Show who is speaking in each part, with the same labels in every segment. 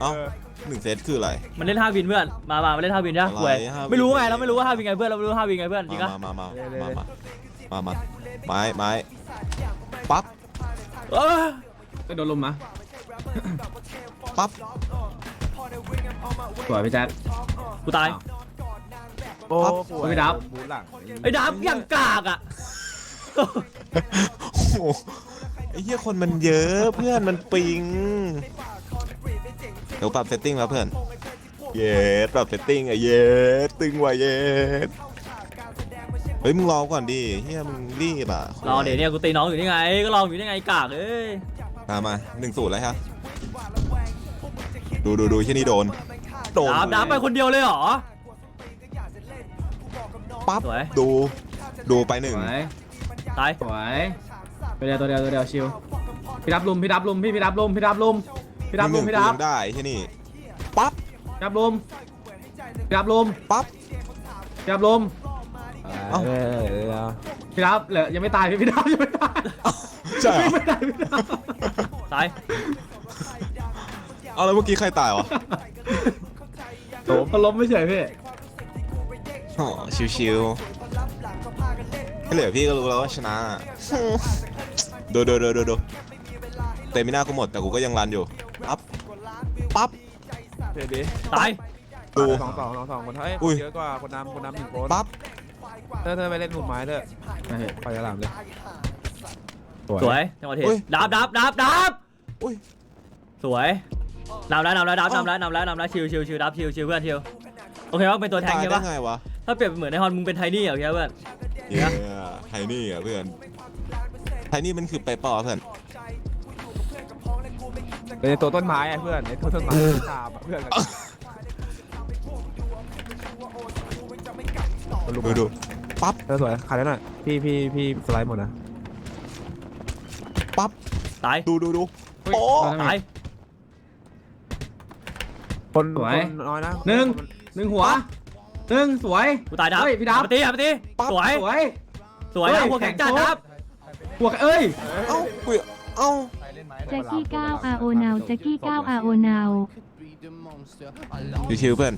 Speaker 1: เอ้าหนึ่งเซตคืออะไร
Speaker 2: มันเล่นท่าวินเพื่อน มามามาเล่นท่าวินใช่ไหม
Speaker 1: อะไร
Speaker 2: เว้ย
Speaker 1: ท่าวิน
Speaker 2: ไม่รู้ไงเราไม่รู้ว่าท่าวินไงเพื่อนเราไม่รู้ท่าวินไงเพื่อนจริง
Speaker 1: มา
Speaker 2: ปะ
Speaker 1: มามามามามามาไม้ไม้ปั๊บ
Speaker 2: เออ
Speaker 3: ก็โดนลุมนะ
Speaker 1: ปั๊บ
Speaker 3: สวยพี่แจ๊ค
Speaker 2: กูตาย
Speaker 4: โอ้
Speaker 1: ปั๊บ
Speaker 4: ป่วย
Speaker 3: ไม่รับ
Speaker 4: บูทหลัง
Speaker 2: ไอ้ดับอย่างกากอะ
Speaker 1: โอ้โหไอ้เหี้ยคนมันเยอะเพื่อนมันปิง เดี๋ยวปรับเซตติ้งแล้วเพื่อน เยสปรับเซตติ้งอะเยสตึงว่ะเยสเฮ้ยมึงรอก่อนดิเฮียมึงรีบอะ
Speaker 2: รอเดี๋ยวเนี่ยกูตีน้องอยู่นี่ไง ก็ลองอยู่นี่ไงกากเอ้ย
Speaker 1: มามาหนึ่งศูนย์เลยฮะดูดูดูที่นี่โดน โดน
Speaker 2: ดับดับไปคนเดียวเลยเหรอ
Speaker 1: ปั๊บ
Speaker 2: สวย
Speaker 1: ดูดูไปห
Speaker 3: ส
Speaker 1: นึ่ง
Speaker 3: วย
Speaker 2: ตาย
Speaker 3: สวยตัวเดียวตัวเดียวตัวเดียวชิวพี่รับลุมพี่รับลุมพี่พี่รับลุมพี่รับลุม พี่รับลุม
Speaker 1: ห
Speaker 3: พี่
Speaker 1: นึ่ง
Speaker 3: รับ
Speaker 1: กูยังได้ที่นี่ปั๊บ
Speaker 3: พี่รับลุมพี่รับลุม
Speaker 1: ปั๊บ
Speaker 3: พี่รับลุม
Speaker 1: เอ้า
Speaker 4: เออเออเออ
Speaker 3: พี่รับเหลือยังไม่ตายพี่พี่รับยังไม่ตาย
Speaker 1: ใช่เหรอ
Speaker 3: ไม่ตายพี่รับ
Speaker 2: ตาย
Speaker 1: เอาแล้วเมื่อกี้ใครตายวะ
Speaker 3: เขาล้มไม่เฉยพี่
Speaker 1: อ๋อชิวๆให้เหลือพี่ก็รู้แล้วว่าชนะดูดูดูดูดูเตมิน่ากูหมดแต่กูก็ยังรันอยู่ ปั๊บปั๊บ
Speaker 4: เดี๋ยวดิ
Speaker 2: ตาย
Speaker 1: ดู
Speaker 4: สองสองสองสองคนเฮ้ย
Speaker 1: อุ้ย
Speaker 4: เยอะกว่าคนนำคนนำหนึ่งคน
Speaker 1: ปั๊บ
Speaker 4: เธอเธอไปเล่นหมุนไม้เถอะ
Speaker 3: ไม่เห็น
Speaker 4: ไปกระหล่ำเลย
Speaker 2: สวยจังหวะเท
Speaker 1: อุ้ย
Speaker 2: ดับดับดับดับ
Speaker 1: อุ้ย
Speaker 2: สวยนำแล้วนำแล้วดับ
Speaker 1: เอ้า
Speaker 2: นำแล้วนำแล้วนำแล้วชิวชิวชิวดับชิวชิวเพื่อนชิวโอเคว่าเป็นตัวแทง
Speaker 1: ตาย
Speaker 2: ใช่
Speaker 1: ได้
Speaker 2: ปะ
Speaker 1: ไงวะ
Speaker 2: ถ้าเปรียบเหมือนในฮอนมึงเป็นไทนี่เหรอโอเคปะเพื่อน
Speaker 1: เย้ไทนี่อะเพื่อนไทนี่มันคือไปปอเพื่อน
Speaker 4: เป็น ในตัวต้นไม้อะเพื่อนในตัวต้นไม้ตามอะเพื่อนกัน
Speaker 1: ดูดูปั๊บ
Speaker 4: เธอสวยขายได้หน่อยพี่พี่พี่สไลด์หมดนะ
Speaker 1: ปั๊บ
Speaker 2: ตาย
Speaker 1: ดูดูดูโอ้
Speaker 2: ตาย
Speaker 4: คนคนน้อยนะ
Speaker 3: หนึ่งหนึ่งหัวหนึ่งสวย
Speaker 2: กูตายดับ
Speaker 3: เฮ้ยพี่ดับ
Speaker 2: เอาไปตีเอาไปตีสวย
Speaker 3: สวย
Speaker 2: สวย
Speaker 3: เฮ้
Speaker 2: นะ
Speaker 3: ย
Speaker 2: หัวแข็งจัด
Speaker 3: แข็งโป๊ะ
Speaker 2: ดับ
Speaker 3: หัวเอ้ย
Speaker 1: เอ้ากูเอ้า
Speaker 5: แจ็คกี้9 RO now แจ็คกี้9 RO now
Speaker 1: ชิวๆเพื่อน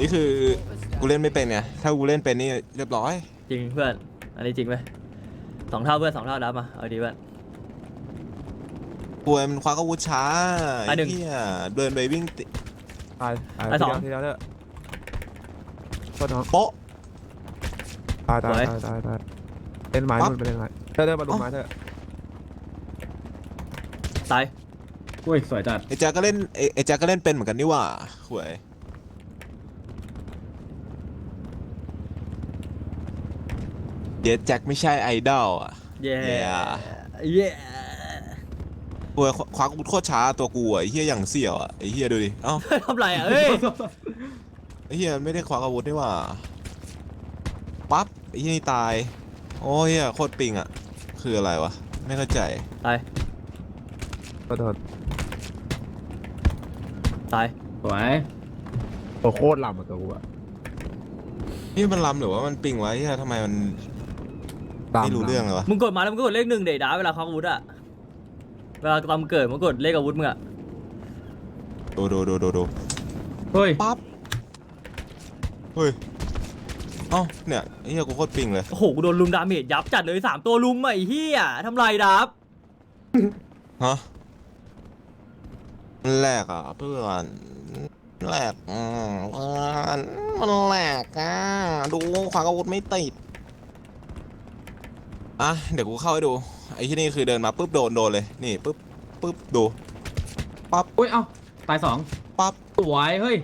Speaker 1: นี่คือกูเล่นไม่เป็นไง ถ้ากูเล่นเป็นนี่เรียบร้อย
Speaker 2: จริงเพื่อน อันนี้จริงไหมสองเท่าเพื่อนสองเท่าดับมาเอาดีเพื่อน
Speaker 1: ป่วยมันคว้าอาวุธช้า
Speaker 2: ตายหนึ่ง
Speaker 1: ไอ้เหี้ยเดินไปวิ่งติ
Speaker 4: ตายตาย
Speaker 2: ตายสอง
Speaker 4: ทีเดียวทีเดียวเถอะโทษน้อง
Speaker 1: โป๊ะ
Speaker 4: ตายตาย
Speaker 2: สวย
Speaker 4: ตายตายตายเล่นไม้
Speaker 1: ปั๊บ
Speaker 4: นู่นไปเล่นไม้เธอเดินมาดูไม้เถอะ
Speaker 2: ตาย
Speaker 3: อุ้ยสวยจัด
Speaker 1: ไอ้แจ็คก็เล่นไอ้ไอ้แจ็คก็เล่นเป็นเหมือนกันนี่หว่าหวยเย็ดแจ็คไม่ใช่ไอดอลอะ
Speaker 2: เย้
Speaker 1: Yeah
Speaker 2: เย้
Speaker 1: หวยคว้าอาวุธโคตรช้าตัวกูอะไอ้เหี้ยอย่างเสี่ยวอะไอ้เหี้ยดูดิ เอ้า
Speaker 2: ทำไรอะเฮ้ย
Speaker 1: ไอ้เหี้ยไม่ได้คว้าอาวุธนี่หว่าปั๊บไอ้เหี้ยนี่ตาย โอ้ยเหี้ยโคตรปิงอะ คืออะไรวะ ไม่เข้าใจ
Speaker 2: ตาย
Speaker 4: ขอโทษ
Speaker 2: ตาย
Speaker 3: สวย
Speaker 4: ตัวโคตรลำอะตัวกูอะ
Speaker 1: นี่มันลำหรือว่ามันปิงไวะเหี้ยทำไมมันไม่รู้เรื่องเลยวะ
Speaker 2: มึงกดมาแล้วมึงก็กดเลขหนึ่งเดยวดาเวลาควักอาวุธอะเวลาตอนมึงเกิดมึงกดเลขอาวุธมึงอะ
Speaker 1: ดูดูดูดูดู
Speaker 3: เฮ้ย
Speaker 1: ปั๊บเฮ้ยเอ้าเนี่ยไอ้เหี้ยกูโคตรปิงเลย
Speaker 2: โอ้โหกูโดนลุมดาเมจยับจัดเลยสามตัวลุมอะไอ้เหี้ยทำไรดับ
Speaker 1: ฮะมัน แหลกอะเพื่อนแหลกอืมเพื่อนมันแหลกอะดูขวางอาวุธไม่ติดอะเดี๋ยวกูเข้าให้ดู ไอ้ที่นี่คือเดินมาปุ๊บโดนโดนเลยนี่ปุ๊บปุ๊บดูปั๊บ
Speaker 3: อุ้ยเอ้าตายสอง
Speaker 1: ปั๊บ
Speaker 3: สวยเฮ้ย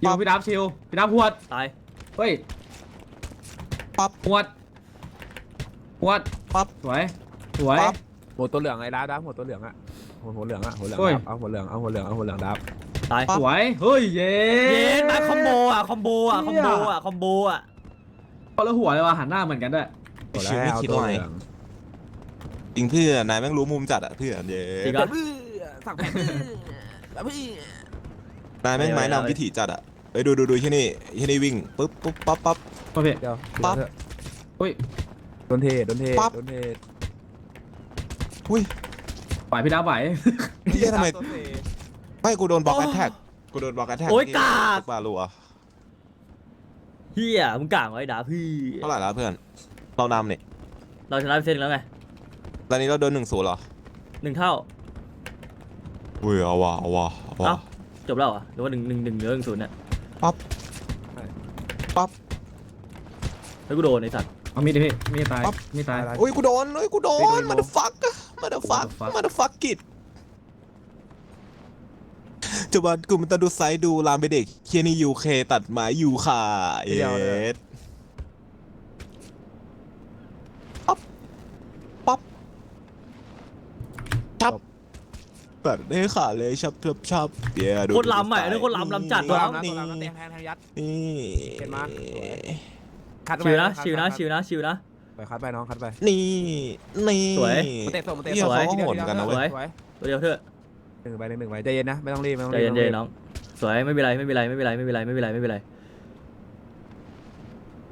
Speaker 3: ชิ
Speaker 1: ปั๊
Speaker 3: ว
Speaker 1: บ
Speaker 3: พี่ดับชิวพี่ดับหวด
Speaker 2: ตาย
Speaker 3: เฮ้ย
Speaker 1: ปั๊บ
Speaker 3: หวดหวด
Speaker 1: ปั๊บ
Speaker 3: สวยสวย
Speaker 1: ปั๊บ
Speaker 4: หัวตัวเหลืองไอ้ดาบดาบหัวตัวเหลืองอะ หัวหัวเหลืองอะหัวเหลือง
Speaker 3: โอ้ย
Speaker 4: ดับเอาหัวเหลืองเอาหัวเหลืองเอาหัวเหลืองดับ
Speaker 2: ตาย
Speaker 1: ปั๊บ
Speaker 3: สวยเฮ้ยเย้
Speaker 2: เย็นมาคอมโบอะคอมโบอะคอมโบอะคอมโบอะ
Speaker 3: คนละหัวเลยว่ะหันหน้าเหมือนกันด้วย
Speaker 4: หัว
Speaker 1: ชิว
Speaker 4: แล้
Speaker 1: ไม่
Speaker 4: วเอา
Speaker 1: คิด
Speaker 4: ตัว
Speaker 1: อะไร
Speaker 4: เหลือง
Speaker 1: จริงเพื่อนนายแม่งรู้มุมจัดอะเพื่อนเย้
Speaker 2: จริงปะ
Speaker 4: สั่งแผนแล้วพี่
Speaker 1: นายแม่งไม้
Speaker 2: เอาเลย
Speaker 1: นำวิถีจัดอะเอ้ยดูดูดูที่นี่ที่นี่วิ่งปุ๊บปุ๊บปั๊บปั๊บ
Speaker 3: โอเค
Speaker 4: เดี๋ยว
Speaker 1: ปั๊บ
Speaker 4: เดี๋ยวเถอะ
Speaker 3: อุ้ย
Speaker 4: โดนเทโดนเท
Speaker 1: ปั๊บ
Speaker 4: โดนเท
Speaker 1: อุ้ย
Speaker 3: ไหวพี่ดับไหว
Speaker 1: เฮียทำไม
Speaker 4: ตัวเท
Speaker 1: ไม่กูโดนบล็อกแอตแทกกูโดนบล็อกแอตแทก
Speaker 2: โอ้ยกาก
Speaker 1: บาลัว
Speaker 2: เฮียมึงกลางไว้ด่าพี่
Speaker 1: เท่าไหร่แล้วเพื่อน เรานำเนี่ย
Speaker 2: เราชนะไปเซตหนึ่งแล้วไง
Speaker 1: ตอนนี้เราโดนหนึ่งศูนย์เหรอ
Speaker 2: หนึ่งเท่า
Speaker 1: อุ้ยเอาว่ะเอาว่ะเอาว่ะ
Speaker 2: เอ้า จบแล้วเหรอหรือว่าหนึ่งหนึ่งหนึ่งเหลือหนึ่งศูนย์เนี่ย
Speaker 1: ปั๊บปั๊บ
Speaker 2: แล้วกูโดนไอ้สัตว์
Speaker 3: เอามีดดิพี่มีดตาย
Speaker 1: ปั๊บ
Speaker 3: มีดตาย
Speaker 1: โอ้ยกูโดนโอ้ยกูโด
Speaker 4: ไม่โด
Speaker 1: น
Speaker 4: น
Speaker 1: มาเดฟัก มาเดฟัก
Speaker 3: What the fuck
Speaker 1: มาเดฟักกิดจะวันกูมันต้องดูไซด์ดูลามไปเด็กเคียนี่ยูเคตัดไม้ยูคาเอ
Speaker 4: เดียวเลย
Speaker 1: สปั๊บปั๊บชับแบบได้ขาเลยชับชับชับเดี๋ยวดู
Speaker 2: โคตรล้ำอะอันนี้โคตรล้ำล้ำจัด
Speaker 4: ตัว
Speaker 2: วะ
Speaker 4: ลำนะตัวลำนะเตียงแทงแทงยัด
Speaker 1: นี่
Speaker 4: เห็นมั้ยคัด
Speaker 2: ชิวนะ
Speaker 4: คัด
Speaker 2: ชิวนะ
Speaker 4: คัด
Speaker 2: ชิวนะชิวนะ
Speaker 4: ไปคัดไปน้องคัดไป
Speaker 1: นี่ นี่
Speaker 2: สวย
Speaker 4: มาเตะส่งมาเตะ
Speaker 1: เหี้ย
Speaker 4: ส่ง
Speaker 1: เขาก็
Speaker 4: ทีดีย
Speaker 1: โหดกันนะเว้ย
Speaker 4: สวย
Speaker 2: ตัวเดียวเถอะ
Speaker 4: หนึ่งใบหนึ่งหนึ่งใบใจเย็นนะไม่ต้องรีบไม่ต้อง
Speaker 2: ใจ
Speaker 4: รีบ
Speaker 2: เย็นๆน้อง สวยไม่เป็นไรไม่เป็นไรไม่เป็นไรไม่เป็นไรไม่เป็นไรไม่เป็นไร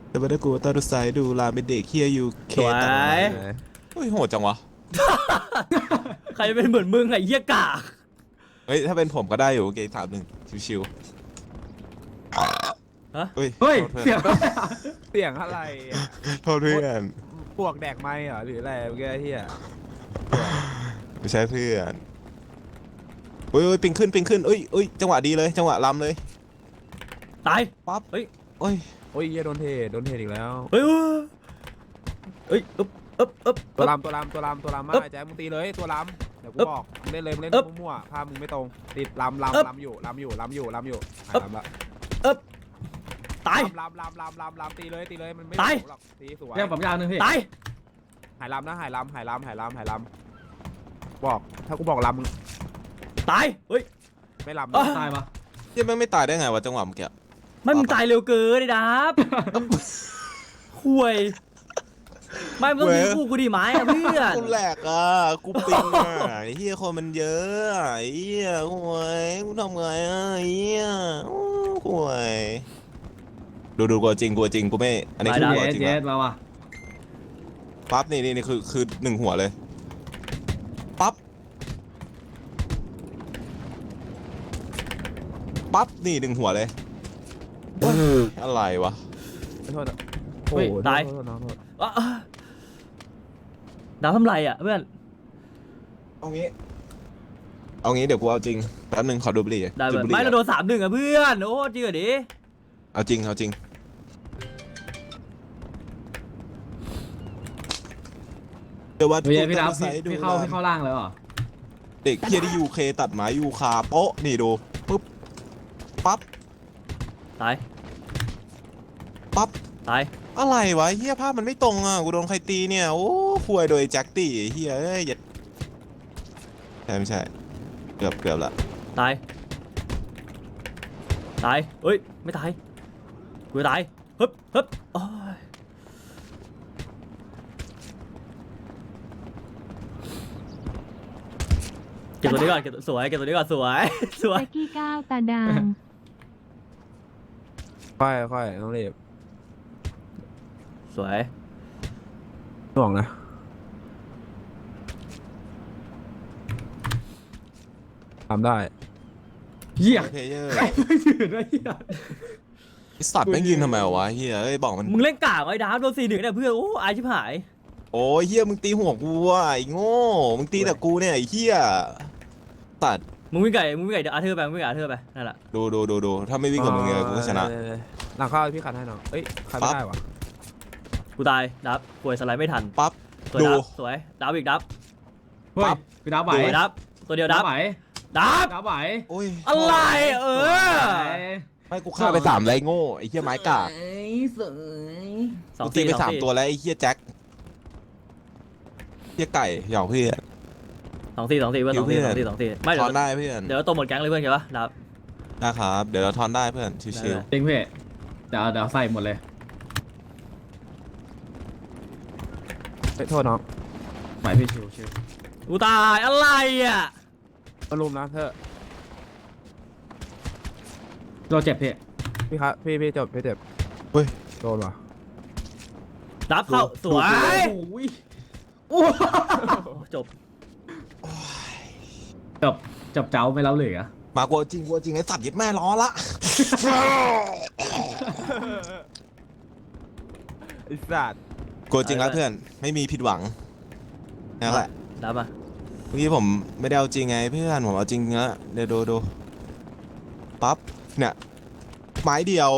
Speaker 1: แต่ไม่ได้กูตาดูไซด์ดูลามไปเด็กเคียยูเค
Speaker 2: สวย
Speaker 1: ตัดไม้เฮ้ยโหดจังวะ
Speaker 2: ใครจะเป็นเหมือนมึงไอ้เหี้ยกาก
Speaker 1: เฮ้ย ถ้าเป็นผมก็ได้อยู่เกมถามหนึ่งชิว
Speaker 2: ฮะ
Speaker 1: ๆเฮ้ย
Speaker 3: เฮ้ย
Speaker 1: โทษ
Speaker 3: เสียง
Speaker 4: เสียงอะไรอะ
Speaker 1: โทษเพื่อน
Speaker 4: พวกแดกไม้เหรอหรืออะไรเมื่อกี้เฮีย
Speaker 1: ไม่ใช่เพื่อนเฮ้ยเฮ้ยปิงขึ้นปิงขึ้นเอ้ยเอ้ยจังหวะดีเลย จังหวะล้ำเลย
Speaker 2: ตาย
Speaker 1: ปั๊บ
Speaker 2: เฮ้ย
Speaker 1: เอ้ย
Speaker 4: โอ้ยเฮียโดนเทโดนเทอีกแล้ว
Speaker 2: เฮ้ยเฮ้ยอึ๊บอึ๊บอึ๊บ
Speaker 4: ตัวลำตัวลำตัวลำตัวลำมา
Speaker 2: อึ๊บ
Speaker 4: ไอ้แจ๊คมึงตีเลยตัวลำเดี๋ยวกู
Speaker 2: อึ๊บ
Speaker 4: บอกมึงเล่นเลยมึงเล่น
Speaker 2: อึ๊บ
Speaker 4: มั่วๆภาพมึงไม่ตรงติดลำ
Speaker 2: อึ๊บ
Speaker 4: ลำลำอยู่ลำอยู่ลำอยู่ลำอยู่
Speaker 2: อึ๊บ
Speaker 4: ลำละ
Speaker 2: ตาย
Speaker 4: ลำลำลำลำลำตีเลยตีเลยมันไม่
Speaker 2: ตาย
Speaker 4: ถูกหรอกตีสวย
Speaker 3: เรียกผมยาวหนึงพี่
Speaker 2: ตาย
Speaker 4: หายลำนะหายลำหายลำหายลำหายลำบอกถ้ากูบอกลำมึง
Speaker 2: ตายเฮ้ย
Speaker 4: ไม่ลำ
Speaker 2: อะ
Speaker 4: นะ
Speaker 3: ตายปะ
Speaker 1: เหี้ยังไม่งไม่ตายได้ไงวะจังหวะเมื่อกี้
Speaker 2: ไม่มึงตายเร็วเกินไอ้ดับคุยไม่มึงต้องยิงกูกูดีไหมอะเพื่อน
Speaker 1: กูแหลกอะกูปิงอะไอ้เฮียคนมันเยอะอะไอ้เฮียโอ้ยกูทำไงอะไอ้เฮียโอ้ยโอ้ย ดูดูกลัวจริงกลัวจริงกูไม่อันนี้คือ
Speaker 3: เจ
Speaker 1: กลัว
Speaker 3: ส
Speaker 1: จริง
Speaker 3: เจ
Speaker 1: นะ
Speaker 3: สมาว่ะ
Speaker 1: ปั๊บนี่นี่นี่คือคือหนึ่งหัวเลยปั๊บปั๊บนี่หนึ่งหัวเลยอะไรวะ
Speaker 4: ขอโทษนะ
Speaker 3: เฮ้ย
Speaker 4: โอ้โห
Speaker 2: ตาย
Speaker 4: โทษโทษน้องโทษ
Speaker 2: อะอะดับทำไรอะเพื่อน
Speaker 1: เอางี้เอางี้เดี๋ยวกูเอาจริงแป๊บนึงขอดูบุหรี่
Speaker 2: ได้
Speaker 1: จุ
Speaker 2: เพื่อน
Speaker 1: บุหรี่
Speaker 2: ไม่เราโดนสามหนึ่งอะเพื่อนโอ้จริงเหรอดิ
Speaker 1: เอาจริง เอาจริง เดี๋ยวว่า
Speaker 3: พี่พี่ดับ
Speaker 1: ไซ
Speaker 3: พี่
Speaker 1: ด์ดู
Speaker 3: พี่เข้าพี่เข้าล่างเลยเหรอ
Speaker 1: เด็กเพียที่ยูเคตัดไม้ยูคาโป๊ะนี่ดูปุ๊บปั๊บ
Speaker 2: ตาย
Speaker 1: ปั๊บ
Speaker 2: ตาย
Speaker 1: อะไรวะเฮียภาพมันไม่ตรงอะกูโดนใครตีเนี่ยโอ้ควยโดยแจ็คตี้เฮียเอ้ยอย่าใช่ไม่ใช่เกือบเกือบละ
Speaker 2: ตายตายเฮ้ยไม่ตาย กูจะตายฮึบฮึบโอ้ยเก็บตัวนี้ก่อนเก็บตัวสวยเก็บตัวนี้ก่อนสวยสวย
Speaker 5: แจ็กกี้ก้าวตาดาง
Speaker 4: ค่อยค่อยต้องรีบ
Speaker 2: สวย
Speaker 4: ห่วงนะทำได้
Speaker 3: เหี้ย
Speaker 1: เพลเยอร์
Speaker 3: ไม่ถือนะเหี้ย
Speaker 1: ไอ้ สัตว์แม่งยืนทำไมวะเฮียเอ้ยบอกมัน
Speaker 2: มึงเล่นกากไอ้ดาบโดนสี่หนึ่งเนี่ยเพื่อนโอ้อายชิบหาย
Speaker 1: โอ้ยเฮียมึงตีหัวกูอะไอ้โง่มึงตีแต่กูเนี่ยไอ้เฮียตัด
Speaker 2: มึงวิ่งไก่มึงวิ่งไก่เดี๋ยวอาเธอร์ไปมึงวิ่งไก่อาเธอร์ไปนั่นแหละ
Speaker 1: ดูดูดูดูถ้าไม่วิ่งกับมึงเนี่ยกูก็ชนะ
Speaker 4: เออหลังเข้าพี่ขัดให้น้องเอ้ยขัดไม่ได้วะ
Speaker 2: กูตายดับป่วยสไลด์ไม่ทัน
Speaker 1: ปั๊บ
Speaker 2: สวย
Speaker 1: ดู
Speaker 2: ดับสวยดับอีกดับ
Speaker 3: เฮ้ย
Speaker 1: ปั๊บ
Speaker 3: พี่ดับไหว
Speaker 2: สวยดับตัวเดียวดับ
Speaker 3: ไหว
Speaker 2: ดับ
Speaker 3: ดับไหว
Speaker 1: โอ้ย
Speaker 2: อะไรเออ
Speaker 1: ไม่กูฆ่าไปสามไรโง่ไอ้เฮียไม้กาก
Speaker 2: สอง
Speaker 1: กูตี
Speaker 2: สี่
Speaker 1: ไป
Speaker 2: สอง
Speaker 1: สาม
Speaker 2: สี่
Speaker 1: ตัวแล้วไอ้เฮียแจ็คเฮียไก่หยอกเพื่อน
Speaker 2: สองสี่สองสี่เพื่อนสองสี่
Speaker 1: เพื่
Speaker 2: ส
Speaker 1: อ
Speaker 2: อนงสี่สองสี่ไม่
Speaker 1: ท
Speaker 2: เดี๋ย
Speaker 1: อ
Speaker 2: วน
Speaker 1: ได้เพื่อน
Speaker 2: เดี๋ยวตบหมดแก๊งเลยเพื่อนเข้าปะดับ
Speaker 1: นะครับ เดี๋ยวเราทอนได้เพื่อนชิว
Speaker 2: ได้
Speaker 3: จริงพี่เดี๋ยวเดี๋ยวใส่หมดเลย
Speaker 4: เฮ้ยโทษน้อง
Speaker 3: ไหวพี่ชิวชิว
Speaker 2: กูตายอะไรอะ
Speaker 4: มารุมนะเธอ
Speaker 3: โดนเจ็บพี่
Speaker 4: พี่ครับพี่พี่จบพี่เจ็บ
Speaker 1: เฮ้ย
Speaker 4: โดนวะ
Speaker 2: ดับเข้าสวย
Speaker 3: โอ้ย
Speaker 2: จบ
Speaker 3: จบจบเจ้าไม่เล่าเหลือ
Speaker 1: มากลัวจริงกลัวจริงไอ้สัตว์ยึดแม่ล้อละ
Speaker 4: ไอ้สัตว์
Speaker 1: กลัวจริงแล้วเพื่อนไม่มีผิดหวังนั่นแหละ
Speaker 2: รับอะ
Speaker 1: เมื่อกี้ผมไม่ได้เอาจริงไงเพื่อนผมเอาจริงแล้วเดี๋ยวดูดูปั๊บ เนี่ยไม้เดียว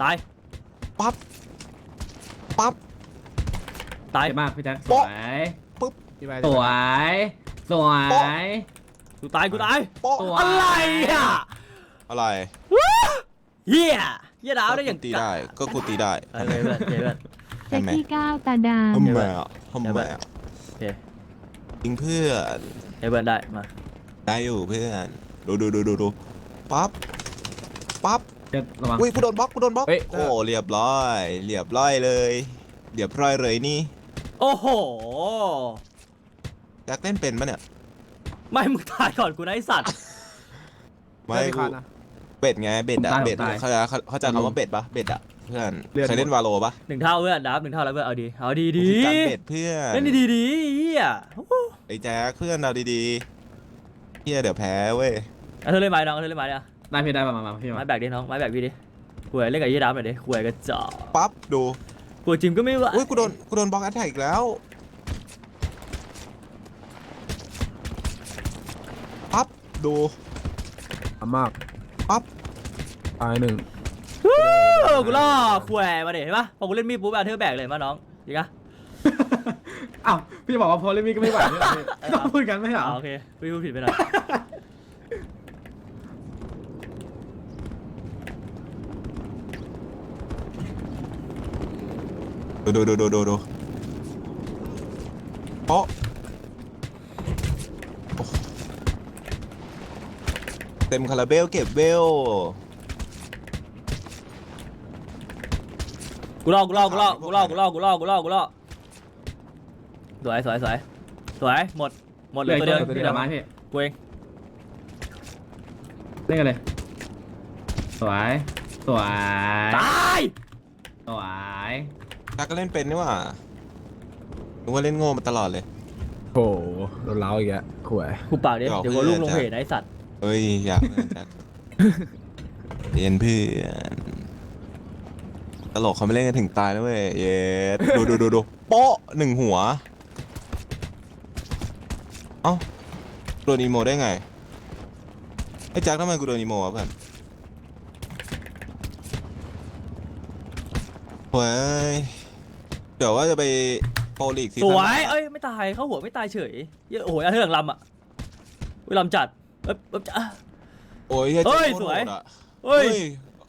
Speaker 2: ตาย
Speaker 1: ปั๊บ ปั๊บ
Speaker 2: ตาย
Speaker 3: เจ็บมากพี่แจ็คส
Speaker 1: โป๊ะ
Speaker 3: วย
Speaker 4: พี่ไป
Speaker 3: สวย สวย
Speaker 2: กูตาย กูตาย
Speaker 1: โป๊ะ
Speaker 3: ตัว
Speaker 2: อะไรอะ
Speaker 1: อะไร
Speaker 2: เฮียเฮียดาวได้อย่าง
Speaker 1: ก็กูตีได้ก็กูตีได้
Speaker 2: เออเพื่อนเพื่อน
Speaker 5: แจ็คกี้ก้าวตาด
Speaker 1: ทำไมอะทำไมอะ
Speaker 2: โอเค
Speaker 1: จริงเพื่อน
Speaker 2: เพื่อนได้มา
Speaker 1: ได้อยู่เพื่อน ดูดูดูดูดู ปั๊บปั๊บ
Speaker 3: เจ็บระวัง
Speaker 1: อุ้ยกูโดนบล็อกกูโดนบล็อก
Speaker 4: เฮ้ย
Speaker 1: โอ้เรียบร้อย เรียบร้อยเลยเรียบร้อยเลยนี่
Speaker 2: โอ้โห
Speaker 1: แจ็คเล่นเป็นปะเนี่ย
Speaker 2: ไม่มึงตายก่อนกูนะไอสัตว์
Speaker 1: ไม่
Speaker 4: ไม่
Speaker 1: กู
Speaker 4: คันนะ
Speaker 1: เบ็ดไงเบ็ดอะเบ็ดอะเข้าใจเข้าใจคำว่าเบ็ดปะเบ็ดอะเพื่อน
Speaker 4: เลือด
Speaker 1: เคยเล่นวาโลปะ
Speaker 2: หนึ่งเท่าเพื่อนดับหนึ่งเท่าแล้วเพื่อนเอาดี เอาดีดี
Speaker 1: คือการเบ็ดเพื่อน
Speaker 2: เล่นดีดีดีเฮียโอ้โห
Speaker 1: ไอ้แจ็คเพื่อนเราดีๆเฮียเดี๋ยวแพ้เว้ย
Speaker 2: เอาเธอเล่นไม้น้องเอาเธอเล่นไม้เนี่ย
Speaker 3: ได้พี่ได้มามามาพี่
Speaker 2: ไม้
Speaker 3: มา
Speaker 2: แบกดิน้องไม้แบกพี่ดิหวยเล่นกับยี่ดับหน่อยดิหวยกระจอก
Speaker 1: ปั๊บดู
Speaker 2: กลัวจิมก็ไม่ไหว
Speaker 1: อุ้ยกูโดนกูโดนบล็อกแอตแทกอีกแล้วปั๊บดู
Speaker 4: ทำมาก
Speaker 1: ปั๊บ
Speaker 4: ตายหนึ่ง
Speaker 2: เออกูล่อหวยมาดิเห็นปะพอกูเล่นมีดปุ๊บเอาเธอแบกเลยมาน้องจริงปะ
Speaker 3: อ้าวพี่บอกว่าพอเล่นมีก็ไม่ไหวไม่เหรอพี่ต้องพูดกันไม่เหรอ
Speaker 2: อ่าโอเคพี่พูดผิดไปหน่อย
Speaker 1: ดูดูดูดูดูดูโป๊ะโอ้เต็มคาราเบลเก็บเวล
Speaker 2: กูล่อกูล่อกูล่อกูล่อกูล่อกูล่อกูล่อกูล่อสวยสวยสวยสวยหมดหมด
Speaker 3: เห
Speaker 2: เล
Speaker 3: ลือย
Speaker 2: ตัว
Speaker 3: ตัว
Speaker 2: เดียว
Speaker 3: เดียวตัวเดียวไม้พี่
Speaker 2: กูเอง
Speaker 3: เล่นกันเลย สวย สวย
Speaker 2: ตาย
Speaker 3: สวย
Speaker 1: จักก็เล่นเป็นนี่หว่านึกว่าเล่นโง่มาตลอดเลย
Speaker 4: โอ้โหโดนเล้าอีกแล้วขวย
Speaker 2: กูปากดิ
Speaker 1: หยอก
Speaker 2: เดี๋ยวกูลุ่งลง
Speaker 1: เพื่อน
Speaker 2: เพจนะไอสัตว์
Speaker 1: เฮ้ยอยากเพื่อนจักเรียนเพื่อนตลกเขาไม่เล่นกันถึงตายแล้วเว้ยเย็ดดูดูดูดูโป๊ะหนึ่งหัว เอ้าโดนอีโมได้ไงไอ้แจ็คทำไมกูโดนอีโมวะเพื่อนเฮ้ย เดี๋ยวว่าจะไปโปรลีกซี
Speaker 2: ส
Speaker 1: ซั่น
Speaker 2: ว
Speaker 1: หน้า
Speaker 2: ยเอ้ยไม่ตายเข้าหัวไม่ตายเฉยเหี้ยโอ้โหเอาเธอหลังลำอะอุ้ยลำจัดเอ้ยเอ้ยจะอะ
Speaker 1: โอ้ยเฮ้ย
Speaker 2: เฮ้ย
Speaker 1: โคตร
Speaker 2: สวย
Speaker 1: โหดอะ
Speaker 2: เฮ้ย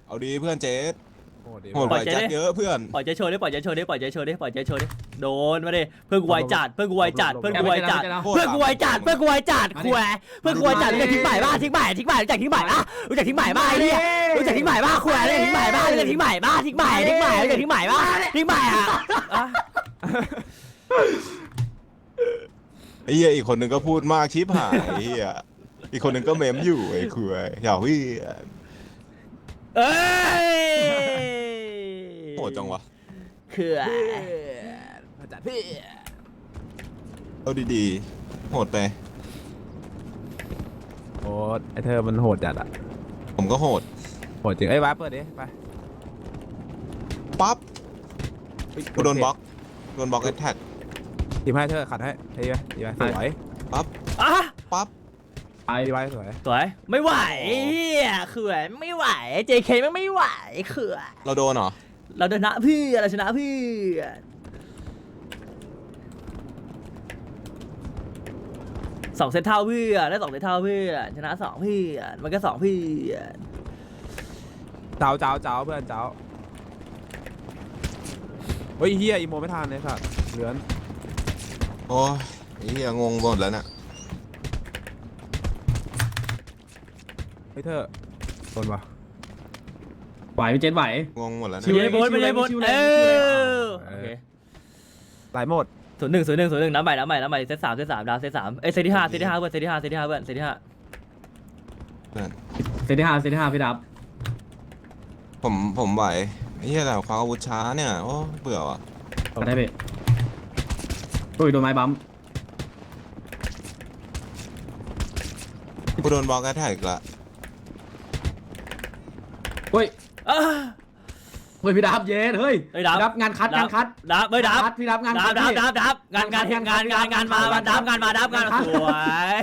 Speaker 1: เอาดีเพื่อนเจส
Speaker 4: โห ดดี
Speaker 1: โหดก
Speaker 2: ปล่
Speaker 1: ว่า
Speaker 2: อยเจ๊
Speaker 1: แจ็ค
Speaker 2: ดิ
Speaker 1: เยอะเพื่อน
Speaker 2: ปล่อยใจโชว์ดิปล่อยใจโชว์ดิปล่อยใจโชว์ดิปล่อยใจโชว์ดิโดนมาดิเพื่อนกูไวจัดเพื่อนกูไวจัดเพื่อนกูไวจัด
Speaker 1: โคตร
Speaker 2: เพื่อนกูไวจัดเพื่อนกูไวจัดคุยเพื่อนกูไวจัดรู้จักทิ้งใหม่บ้าทิ้งใหม่ทิ้งใหม่รู้จักทิ้งใหม่บ้ารู้จักทิ้งใหม่บ้าไอ้เหี้ยรู้จักทิ้งใหม่บ้าคุยรู้จักทิ้งใหม่บ้ารู้จักทิ้งใหม่บ้าทิ้งใหม่ทิ้งใหม่รู้จักทิ้งใหม่บ้าทิ้งใหม่อะอะ
Speaker 1: ไอ้เหี้ยอีกคนหนึ่งก็พูดมากชิบหายไอ้เหี้ยอีกคนหนึ่งก็เมมอยู่ไอ้คุยอย่าเพื่อน
Speaker 2: เอ้ย
Speaker 1: โหดจังวะ
Speaker 2: คือ
Speaker 4: จัดพี่
Speaker 1: เอาดีๆ โหดไป
Speaker 4: โหดไอเธอมันโหดจัดอะ
Speaker 1: ผมก็โหด
Speaker 4: โหดจริงไอ้ยว้าเปิดดิไป
Speaker 1: ปั๊บกูโดนบล็อก โดนบล็อกแอตแทก
Speaker 4: ทีมให้เธอขัดให้ทีไหมทีไหมสวย
Speaker 1: ปั๊บ
Speaker 2: อะ
Speaker 1: ปั๊บ
Speaker 3: ไป
Speaker 4: ทีไว้สวย
Speaker 2: สวยไม่ไหวเฮียคือไม่ไหว JK ไม่ไม่ไหวคือ
Speaker 1: เราโดนเหรอ
Speaker 2: เราชนะเพื่อนเราชนะเพื่อนสองเซตเท่าเพื่อนได้สองเซตเท่าเพื่อนชนะสองเพื่อนมันก็สองเพื่อน
Speaker 4: เจ้าเจ้าเจ้าเพื่อนเจ้าเฮ้ยเฮียอีโมไม่ทันเลยสัตว์เหลือน
Speaker 1: โอ้ยไอ้เหี้ยงงหมดแล้วน่ะ
Speaker 4: เฮ้ยเธอโดนปะ
Speaker 3: ไหวพี่เจ็ดไหว
Speaker 1: งงหมดแล้ว
Speaker 3: ชิ
Speaker 1: นะ
Speaker 3: ว
Speaker 2: ไม่ได้บนไม่ได้บน
Speaker 3: ชิวเลย
Speaker 2: เอ
Speaker 3: ชิวเลย
Speaker 2: อโอเค
Speaker 4: หลายโหมด
Speaker 2: ศูนย์หนึ่งศูนย์หนึ่งศูนย์หนึ่งน้ำใหม่น้ำใหม่น้ำใหม่เซตสามเซตสามดาวเซตสามเอ้ยเซตที่ห้าเซตที่ห้าเพื่อนเซตที่ห้าเซตที่ห้าเพื่อนเซตที่ห้า
Speaker 1: เพื่อน
Speaker 3: เซตที่ห้าเซตที่ห้าพี่ดับ
Speaker 1: ผมผมไหวไอ้เหี้ยแต่ความอาวุธช้าเนี่ย โอ้เบื่อว่ะ
Speaker 3: กันได้พี่อุ้ยโดนไม้บัม
Speaker 1: กูโดนบล็อกแอทแทกอีกละ
Speaker 3: เฮ้ย
Speaker 2: อะ
Speaker 3: เฮ้ยพี่ดับเย็นเฮ้ย
Speaker 2: เฮ้ยดับ
Speaker 3: พี่ดับงานคัดงานคัด
Speaker 2: ดับไม่ดับ
Speaker 3: พี่ดับงาน
Speaker 2: ดั
Speaker 3: คั
Speaker 2: บ
Speaker 3: ด
Speaker 2: ดับ
Speaker 3: พี่
Speaker 2: ดับดับงานงานงานงานงานมามาดับงานมาดับงานสวย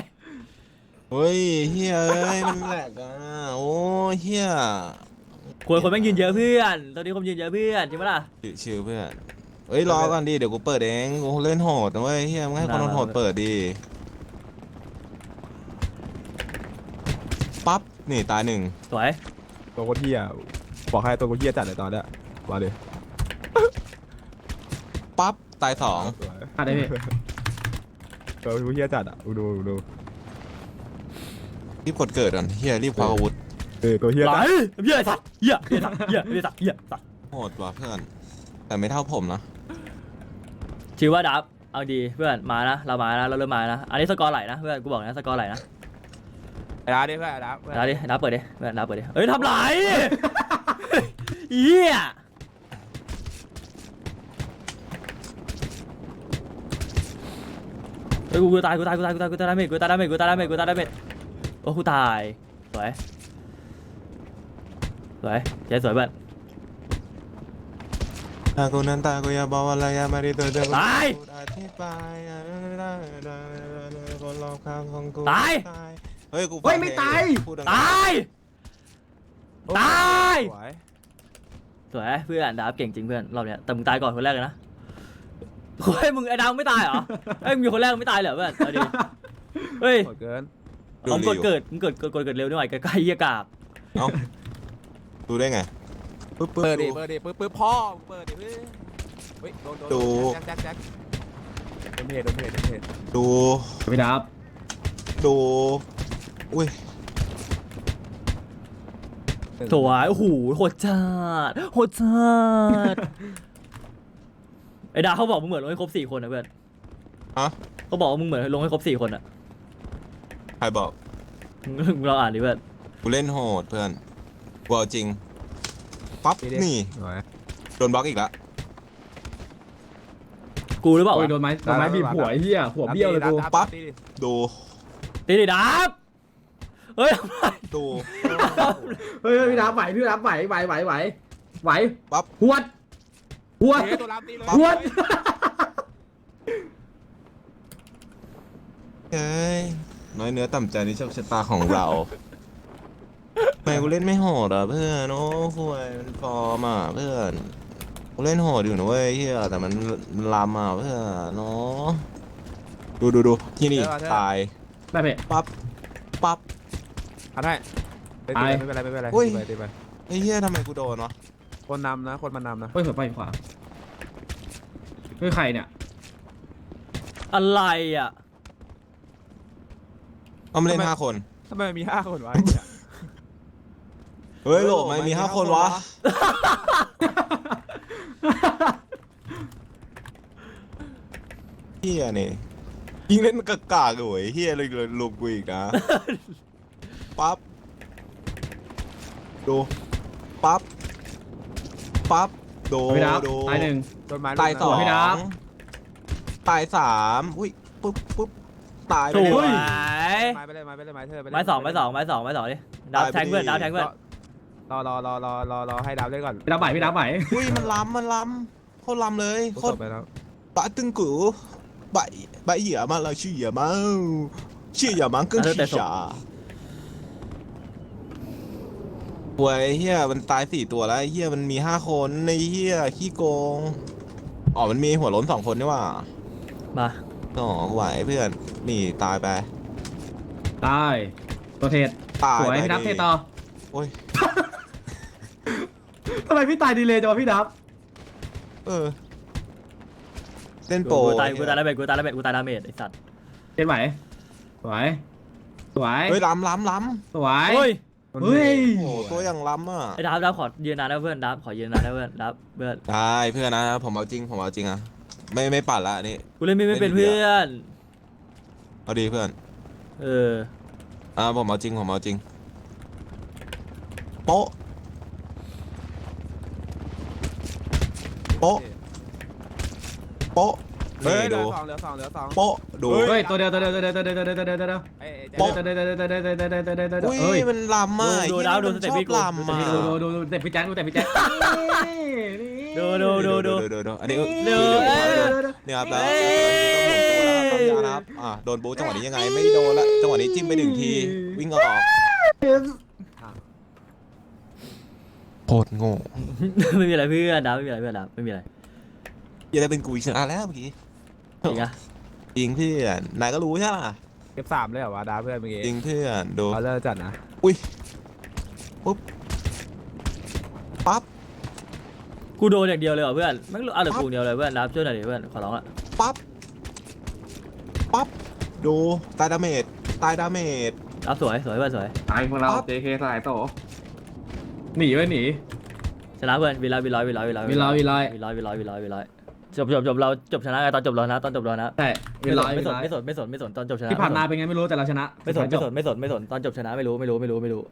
Speaker 1: เฮ้ยเฮียเอ้ยมันแหลกอะโอ้เฮีย
Speaker 2: ควรคนแม่งยืนเยอะเพื่อน ตอนนี้คนยืนเยอะเพื่อนจริงปะล่ะ
Speaker 1: ชิวๆเพื่อนเฮ้ยรอก่อนดิเดี๋ยวกูเปิดเองกูเล่นโหดนะเว้ยเฮียมึงให้คนโหดๆเปิดดิปั๊บนี่ตายหนึ่ง
Speaker 2: สวย
Speaker 4: ตัวโคตรเฮียบอกให้ตัวโคตรเฮียจัดเลยตอนเนี้ยมาเลย
Speaker 1: ปั๊บตายสอง
Speaker 4: สวย
Speaker 3: คัดได้พี่
Speaker 4: ตัวโคตรเฮียจัดอะดูดูดู
Speaker 1: รีบกดเกิดก่อนเฮียรีบคว้าอาวุธ
Speaker 4: เออตัวเฮีย
Speaker 2: ไหล
Speaker 4: จัด
Speaker 2: เหี้ยไอ้สัตว์เหี้ยเหี้ยสัตว์เหี้ยเหี้ยสัตว์เหี้ยสัตว์
Speaker 1: โหดว่ะเพื่อน แต่ไม่เท่าผมนะ
Speaker 2: ชิวว่าดับเอาดีเพื่อนมานะเรามานะเราเริ่มมานะอันนี้สกอร์ไหลนะเพื่อนกูบอกนะสกอร์ไหลนะ
Speaker 4: ไอ้ ดาดิเพื่อนไอ้ดาเพื่อน
Speaker 2: ดับดิดับเปิดดิเพื่อนดับเปิดดิเฮ้ยทำไรเหี้ยเฮ้ยกูกูตายกูตายกูตายกูตายกูตายดาเมจกูตายดาเมจกูตายดาเมจกูตายดาเมจโอ้กูตายสวยสวยเจ๊สวยเพื่อน
Speaker 1: ถ้ากูนั้นตากูอย่าบอกว่าอะไรอย่ามาดีตัวเดียวกู
Speaker 2: ตาย
Speaker 1: พูดอธิบายคนรอบข้างของกู
Speaker 2: ตาย
Speaker 1: เฮ้ยกู
Speaker 3: เฮ้ยไม่ตาย
Speaker 1: พูดดัง
Speaker 2: ตาย ตาย
Speaker 4: สวย
Speaker 2: สวยเพื่อนดาบเก่งจริงเพื่อนรอบเนี้ยแต่มึงตายก่อนคนแรกเลยนะเฮ้ยมึงไอ้ดาวไม่ตายเหรอเฮ้ยมึงมีคนแรกไม่ตายเหรอเพื่อนเอาดิเฮ้ย
Speaker 4: โหดเกิน
Speaker 2: เอามึงกดเกิดมึงเกิดกดกดเกิดเร็วหน่อยใกล้ๆเหี้ยกาก
Speaker 1: เอ้าดูได้ไงปึ๊บปึ๊บ
Speaker 4: เปิดดิ
Speaker 1: ดู
Speaker 4: เปิดดิปึ๊บปึ๊บพ่อเปิดดิเฮ้ยเฮ้ยโดนโดน
Speaker 1: ดู
Speaker 4: แจ็คแจ็คแจ็คโดนเพจโดนเพจโดนเพจ
Speaker 1: ดู
Speaker 3: พี่ดับ
Speaker 1: ดู อุ้ย
Speaker 2: สวยโอ้โหโหดจัดโหดจัดไอ้ดาวเขาบอกมึงเหมือนลงให้ครบสี่คนนะเพื่อน
Speaker 1: ฮะ
Speaker 2: เขาบอกว่ามึงเหมือนลงให้ครบสี่คนอะ
Speaker 1: ใครบอก
Speaker 2: มึงมึงเราอ่านดิเพื่อน
Speaker 1: กูเล่นโหดเพื่อนกูเอาจริงปั๊บ
Speaker 4: ดิดิ
Speaker 1: นี่
Speaker 4: สวย
Speaker 1: โดนบล็อกอีกแล้ว
Speaker 2: กูหรือเปล่า
Speaker 3: โอ้ยโดนไม้โดนไม้บีบหัวไอ้เหี้ยหัวเบี้ยวเลยกู
Speaker 4: ดับ
Speaker 1: ปั๊บ
Speaker 4: ดิดิ
Speaker 1: ดู
Speaker 2: ตีดิดับ เฮ้ยทำไม
Speaker 1: ดู
Speaker 3: เฮ้ยเฮ้ยพี่ดับไหวพี่ดับไหวไหวไหวไหวไหว
Speaker 1: ปั๊บ
Speaker 3: หวดหวด
Speaker 4: เฮ้ยตัวรับตีเลย
Speaker 3: หวด
Speaker 1: เอ้ยน้อยเนื้อต่ำใจในโชคชะตาของเราทำไมกูเล่นไม่โหดอะเพื่อนโอ้ห่วยมันฟอร์มอะเพื่อนกูเล่นโหดอยู่นะเว้ยเฮียแต่มันมันลามอะเพื่อนเนาะดูดูดูที่นี่ตาย
Speaker 3: ได้พี่
Speaker 1: ปั๊บปั๊บ
Speaker 4: ทันให้เฮ้ย
Speaker 3: ไป
Speaker 4: ไม่เป็นไรไม่เป็นไร
Speaker 1: อุ้ย
Speaker 4: ตีไปตีไป
Speaker 1: ไอ้เฮียทำไมกูโดนวะ
Speaker 4: คนนำนะคนมานำนะ
Speaker 3: เฮ้ยหัวไปขวาเฮ้ยใครเนี่ย
Speaker 2: อะไรอะ
Speaker 1: เอามาเล่นห้าคน
Speaker 4: ทำไมมีห้าคนวะไอ้เนี่ย
Speaker 1: เฮ้ยโหลไม่มีห้าคนวะ เฮียนี่ยิงเล่นกากากๆอยู่ไอ้เฮียเลยเลยลุมกูอีกนะ ปั๊บดูปั๊บปั๊บดู
Speaker 3: พี่ดับ
Speaker 1: ดู
Speaker 3: ตายหนึ่ง
Speaker 4: โดนไม้
Speaker 1: ตายสอง
Speaker 3: พี่ดับ
Speaker 1: ตายสามอุ้ยปุ๊บปุ๊บตายไป
Speaker 2: ส
Speaker 1: เล
Speaker 2: วย
Speaker 1: ย
Speaker 4: ไม้ไปเลยไม้ไปเลยไม้เธอไปเลย
Speaker 2: ไม้สองไม้สองไม้สองไม้สองดิดาวแทงเพื่อนดาวแทงเพื่อน
Speaker 4: รอรอรอรอรอรอให้ดาวเล่นก่อน
Speaker 3: พี่ดับไหวพี่ดับไหว
Speaker 1: อุ้ยมันล้ำมันล้ำโคตรล้ำเลย
Speaker 4: กู
Speaker 1: โค
Speaker 4: ต
Speaker 1: ตร
Speaker 4: บไปแล้ว
Speaker 1: บะตึงกูบะบะเหยียมาเราชื่อเหยียมาชื่อเหยียมาก็คือฉา หวยเฮียมันตายสี่ตัวแล้วไอ้เฮียมันมีห้าคนในเฮียขี้โกง อ๋อ มันมีหัวโล้นสองคนนี่หว่า
Speaker 2: มา
Speaker 1: อ๋อไหวเพื่อน นี่ตายไป
Speaker 3: ตายตัวเทศ
Speaker 1: ตาย
Speaker 3: สวย
Speaker 1: ไป
Speaker 3: พี่ดับ
Speaker 1: ดิ
Speaker 3: เทศต่อ
Speaker 1: โอ้ย
Speaker 3: ทำไมพี่ตายดีเลยจังวะพี่ดับ
Speaker 1: เออเล่นโปร
Speaker 2: กูตายกูตายดาเมจกูตายดาเมจกูตายดาเมจไอ้สัตว์
Speaker 3: เทศไหวสวยสวย
Speaker 1: เฮ้ยล้ำล้ำล้
Speaker 3: สวย
Speaker 2: เฮ้ย
Speaker 3: เฮ้ยำ
Speaker 1: โอ้โหตัวอย่างล้ำอะ
Speaker 2: ไอ้ดาวดาวขอยืนนานนะเพื่อนดาวขอยืนนานนะเพื่อนดาวเพื่อน
Speaker 1: ได้เพื่อนนะผมเอาจริงผมเอาจริงอะไม่ไม่ปัดละอันนี่
Speaker 2: กูเล่นไม่ไม่เป็นเพื่อน
Speaker 1: เอาดีเพื่อน
Speaker 2: เออ
Speaker 1: อ่าผมเอาจริงผมเอาจริงโป๊ะโป๊ะโป๊ะ
Speaker 4: เฮ้ยเหลื
Speaker 1: ดู
Speaker 4: อสองเหลือสองเหลือสอง
Speaker 1: โป๊ะดู
Speaker 3: เฮ้ยตัวเดียวตัวเดียวตัวเดียวตัวเดียวตัวเดียวตัวเดียวตัวเดียว
Speaker 4: เอ้ยเอ้ย
Speaker 1: โป๊ะ
Speaker 3: ตัวเดียวตัวเดียวตัวเดียวตัวเดียวตัวเดียวตัวเดียวตัวเดียว
Speaker 1: อุ้ย
Speaker 3: เฮ้ย
Speaker 1: มันลำอะ
Speaker 2: ดู
Speaker 1: ไอ้
Speaker 2: ดาว
Speaker 1: เหี้ย
Speaker 2: ดู
Speaker 1: มัน
Speaker 2: สเต็ป
Speaker 1: ชอ
Speaker 2: พี่
Speaker 1: บ
Speaker 2: กู
Speaker 1: ลำอะ
Speaker 3: ดูดูดูแต่พี่แจ๊คดูแต่พี่แจ๊ค
Speaker 2: ดูดูดูดู
Speaker 1: ดูดูอันนี้
Speaker 2: ดู
Speaker 1: เนี่ยครับแล้วต้องหมุนตัวแล้วครับปั๊มยานะครับอ่าโดนบู๊จังหวะนี้ยังไงไม่โดนละจังหวะนี้จิ้มไปหนึ่งทีวิ่งออกโคตรโง่
Speaker 2: ไม่มีอะไรเพื่อนดาวไม่มีอะไรเพื่อนดาวไม่มีอะไร
Speaker 1: อย่าได้เป็นกูอีกชนะแล้วเมื่อกี้
Speaker 2: จริงอะ
Speaker 1: จริงเพื่อนนายก็รู้ใช่ป่ะ
Speaker 4: เก็บสามเลยเหรอวะดาเพื่อนเมื่อกี้
Speaker 1: จริงเพื่อนดู
Speaker 4: เขาเลิกจัดนะ
Speaker 1: อุ้ยปุ๊บปั๊บ
Speaker 2: กูโดนอย่างเดียวเลยเหรอเพื่อนแม่งเอาแต่กูอย่างเดียวเลยเพื่อนดาวช่วยหน่อยดิเพื่อนขอร้องละ
Speaker 1: ปั๊บปั๊บดูตายดาเมจตายดาเมจ
Speaker 2: ดาวสวยสวยเพื่อนสวย
Speaker 6: ตายพวกเรา
Speaker 1: ปั๊บ
Speaker 6: JK สายโต
Speaker 3: หนีไว้หนี
Speaker 2: ชนะเพื่อนวีร้อยวีร้อยวีร้อยวีร้อย
Speaker 3: วีร้อยวีร้อย
Speaker 2: วีร้อยวีร้อยวีร้อยวีร้อย จบจบจบเราจบชนะกันตอนจบเรานะตอนจบเรานะ
Speaker 3: ใช่เวลา
Speaker 2: ไม่สน
Speaker 3: เวลา
Speaker 2: ไม่สนไม่สนไม่สนตอนจบชนะ
Speaker 3: ที่ผ่านมาเป็นไงไม่รู้แต่เราชนะ
Speaker 2: ไม่สนไม่สนไม่สนไม่สนตอนจบชนะไม่รู้ไม่รู้ไม่รู้ไม่รู้